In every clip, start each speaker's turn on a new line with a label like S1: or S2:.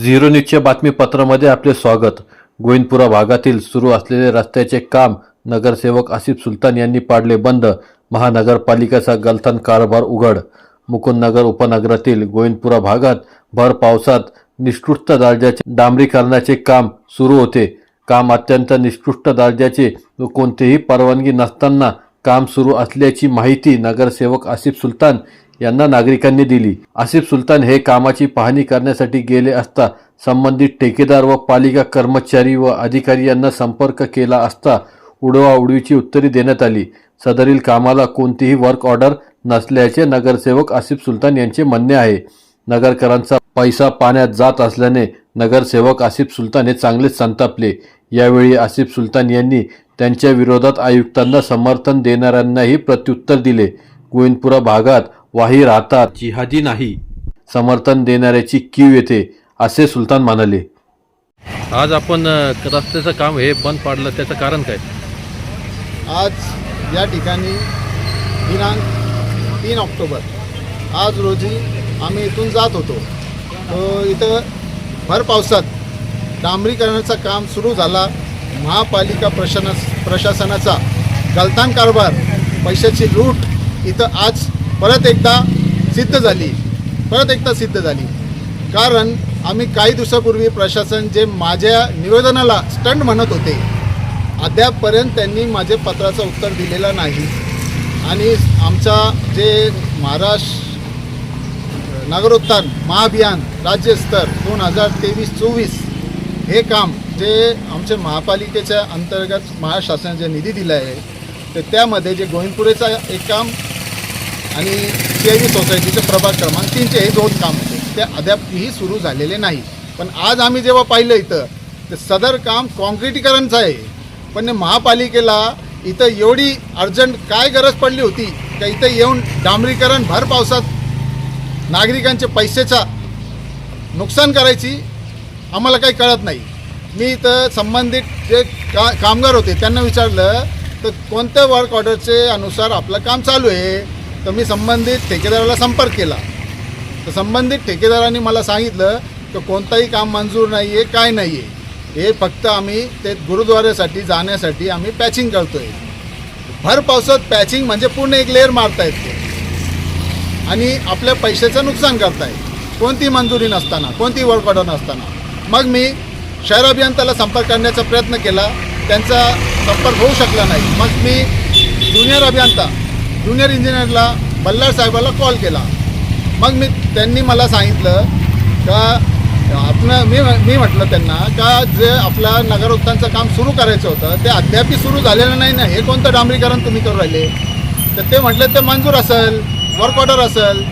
S1: Zero न्यूजच्या बातमीपत्रामध्ये आपले स्वागत. गोविंदपुरा भागातील सुरू असलेले रस्त्याचे काम नगरसेवक आसिफ सुलतान यांनी पाडले बंद. महानगरपालिकेचा गलथान कारभार उघड. मुकुंदनगर उपनगरातील गोविंदपुरा भागात भर पावसात निष्कृष्ट दर्जाचे डांबरीकरणाचे काम सुरू होते. काम अत्यंत निष्कृष्ट दर्जाचे व कोणतीही परवानगी नसताना काम सुरू असल्याची माहिती नगरसेवक आसिफ सुलतान यांना नागरिकांनी दिली. आसिफ सुलतान हे कामाची पाहणी करण्यासाठी गेले असता संबंधित ठेकेदार व पालिका कर्मचारी व अधिकारी यांना संपर्क केला असता उडवाउडवीची उत्तरे देण्यात आली. सदरील कामाला कोणतीही वर्क ऑर्डर नसल्याचे नगरसेवक आसिफ सुलतान यांचे म्हणणे आहे. नगरकरांचा पैसा पाण्यात जात असल्याने नगरसेवक आसिफ सुलतान हे चांगलेच संतापले. यावेळी आसिफ सुलतान यांनी त्यांच्या विरोधात आयुक्तांना समर्थन देणाऱ्यांनाही प्रत्युत्तर दिले. गोविंदपुरा भागात वाही राहतात. जिहादी नाही. समर्थन देणाऱ्याची कीव येते असे सुलतान म्हणाले आज आपण रस्त्याचं काम हे बंद पाडलं त्याचं कारण काय?
S2: आज या ठिकाणी दिनांक तीन ऑक्टोबर. आज रोजी आम्ही इथून जात होतो. तो इथं भर पावसात डांबरीकरणाचं काम सुरू झाला. महापालिका प्रशासना प्रशासनाचा गलथान कारभार पैशाची लूट इथं आज परत एकदा सिद्ध झाली. परत एकदा सिद्ध झाली. कारण आम्ही काही दिवसापूर्वी प्रशासन जे माझ्या निवेदनाला स्टंट म्हणत होते अद्यापपर्यंत त्यांनी माझे पत्राचं उत्तर दिलेलं नाही. आणि आमचा जे महाराष्ट्र नगरोत्थान महाअभियान राज्यस्तर दोन हजार तेवीस चोवीस हे काम जे आमच्या महापालिकेच्या अंतर्गत महाशासनाने जे निधी दिला आहे तर त्यामध्ये जे गोविंदपुरेचा एक काम आणि सी आय व्ही सोसायटीचे प्रभाग क्रमांक तीनचे हे दोन काम होते. ते अद्यापही सुरू झालेले नाही. पण आज आम्ही जेव्हा पाहिलं इथं तर सदर काम कॉन्क्रिटीकरणचं आहे. पण महापालिकेला इथं एवढी अर्जंट काय गरज पडली होती का इथं येऊन डांबरीकरण भर पावसात नागरिकांचे पैशाचा नुकसान करायची आम्हाला काही कळत नाही. मी इथं संबंधित जे का कामगार होते त्यांना विचारलं तर कोणत्या वर्क ऑर्डरचे अनुसार आपलं काम चालू आहे? तर मी संबंधित ठेकेदाराला संपर्क केला. तर संबंधित ठेकेदारांनी मला सांगितलं की कोणताही काम मंजूर नाही आहे काय नाही आहे हे फक्त आम्ही ते गुरुद्वाऱ्यासाठी जाण्यासाठी आम्ही पॅचिंग करतो आहे भर पावसात पॅचिंग म्हणजे पूर्ण एक लेअर मारतायत ते. आणि आपल्या पैशाचं नुकसान करताय कोणती मंजुरी नसताना कोणती वर्क ऑर्डर नसताना. मग मी शहर अभियंत्याला संपर्क करण्याचा प्रयत्न केला. त्यांचा संपर्क होऊ शकला नाही. मग मी ज्युनियर अभियंता ज्युनियर इंजिनियरला बल्लाळ साहेबाला कॉल केला. मग मी त्यांनी मला सांगितलं का आपलं मी मी म्हटलं त्यांना का जे आपला नगर काम सुरू करायचं होतं ते अद्यापही सुरू झालेलं नाही ना हे कोणतं डांबरीकरण तुम्ही करू राहिले? तर ते म्हटलं ते मंजूर असेल वर्क ऑर्डर असेल.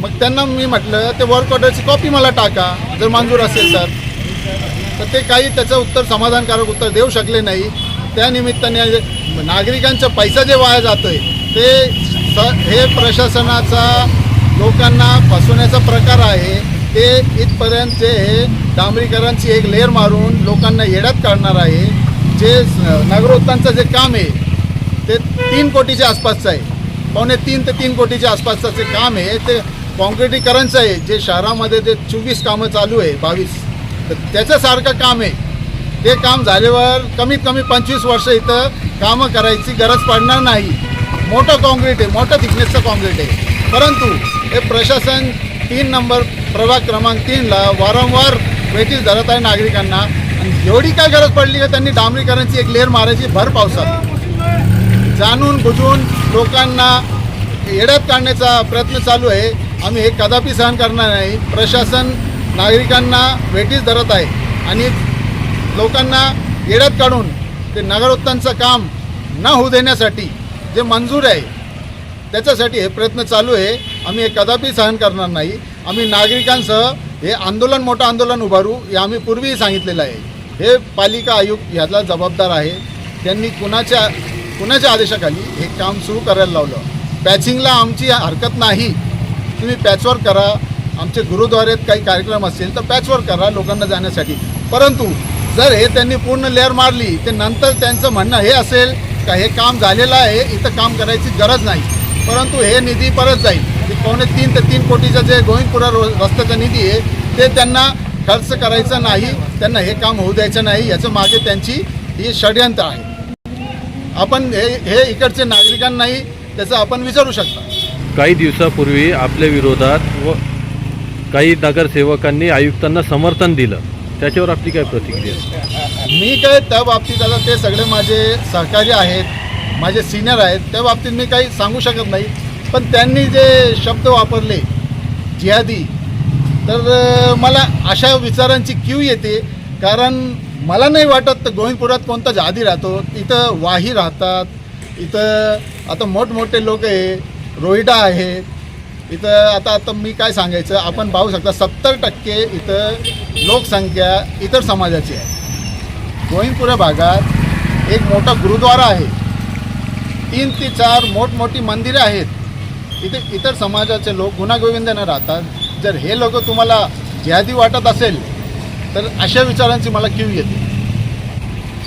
S2: मग त्यांना मी म्हटलं ते वर्क ऑर्डरची कॉपी मला टाका जर मंजूर असेल तर. तर ते काही त्याचं उत्तर समाधानकारक उत्तर देऊ शकले नाही. त्यानिमित्ताने नागरिकांचा पैसा जे वाया जातो आहे ते स हे प्रशासनाचा लोकांना फसवण्याचा प्रकार आहे. ते इथपर्यंत जे हे डांबरीकरांची एक लेअर मारून लोकांना येड्यात काढणार आहे. जे स- नगरोत्थानचं जे काम आहे ते तीन कोटीच्या आसपासचं आहे. पावणे तीन ते तीन कोटीच्या आसपासचं जे काम आहे ते कॉन्क्रिटीकरणचं आहे. जे शहरामध्ये जे चोवीस कामं चालू आहे बावीस तर त्याच्यासारखं काम आहे. ते काम झाल्यावर कमीत कमी पंचवीस वर्ष इथं कामं करायची गरज पडणार नाही. मोठं काँक्रीट आहे मोठं थिकनेसचं काँक्रीट आहे. परंतु हे प्रशासन तीन नंबर प्रभाग क्रमांक तीनला वारंवार वेटीस धरत आहे नागरिकांना. आणि एवढी काय गरज पडली का त्यांनी डांबरीकरांची एक लेअर मारायची? भर पावसात. जाणून बुजून लोकांना येड्यात काढण्याचा प्रयत्न चालू आहे. आम्ही हे कदापि सहन करणार नाही. प्रशासन नागरिकांना वेटीस धरत आहे. आणि लोकांना येड्यात काढून ते नगरोत्तांचं काम न होऊ देण्यासाठी जे मंजूर आहे त्याच्यासाठी हे प्रयत्न चालू आहे. आम्ही हे कदापि सहन करणार नाही. आम्ही नागरिकांसह हे आंदोलन मोठं आंदोलन उभारू हे आम्ही पूर्वीही सांगितलेलं आहे. हे पालिका आयुक्त ह्याला जबाबदार आहे. त्यांनी कुणाच्या कुणाच्या आदेशाखाली हे काम सुरू करायला लावलं? पॅचिंगला आमची हरकत नाही. तुम्ही पॅचवर्क करा. आमचे गुरुद्वारेत काही कार्यक्रम असतील तर पॅचवर्क करा लोकांना जाण्यासाठी. परंतु जर हे त्यांनी पूर्ण लेअर मारली ते नंतर त्यांचं म्हणणं हे असेल हे काम झालेलं आहे इथं काम करायची गरज नाही. परंतु हे निधी परत जाईल. पावणे तीन ते तीन कोटीचा जे गोविंदपुरा रो रस्त्याचा निधी आहे ते त्यांना खर्च करायचा नाही त्यांना हे काम होऊ द्यायचं नाही याचं मागे त्यांची ही षडयंत्र आहे. आपण हे हे इकडचे नागरिकांनाही त्याचं आपण विचारू शकता.
S1: काही दिवसापूर्वी आपल्या विरोधात व काही नगरसेवकांनी आयुक्तांना समर्थन दिलं. त्याच्यावर आपली काय प्रतिक्रिया?
S2: मी काय त्या बाबतीत आता ते सगळे माझे सहकारी आहेत माझे सिनियर आहेत त्या बाबतीत मी काही सांगू शकत नाही. पण त्यांनी जे शब्द वापरले जिहादी तर मला अशा विचारांची क्यू येते. कारण मला नाही वाटत गोविंदपुरात कोणता जहादी राहतो. इथं वाही राहतात इथं आता मोठमोठे लोक आहे रोहिडा आहेत इथं आता आता मी काय सांगायचं आपण पाहू शकता सत्तर टक्के इथं लोकसंख्या इतर समाजाची आहे. गोविंदपुरा भागात एक मोठा गुरुद्वारा आहे. तीन ते चार मोठमोठी मंदिरे आहेत. इथे इतर समाजाचे लोक गुणागोविंदाने राहतात. जर हे लोक तुम्हाला ज्यादी वाटत असेल तर अशा विचारांची मला क्यू येते.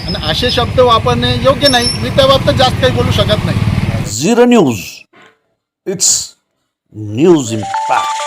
S2: आणि असे शब्द वापरणे योग्य नाही. मी त्या बाबतीत जास्त काही बोलू शकत नाही.
S3: Zero news. It's news impact.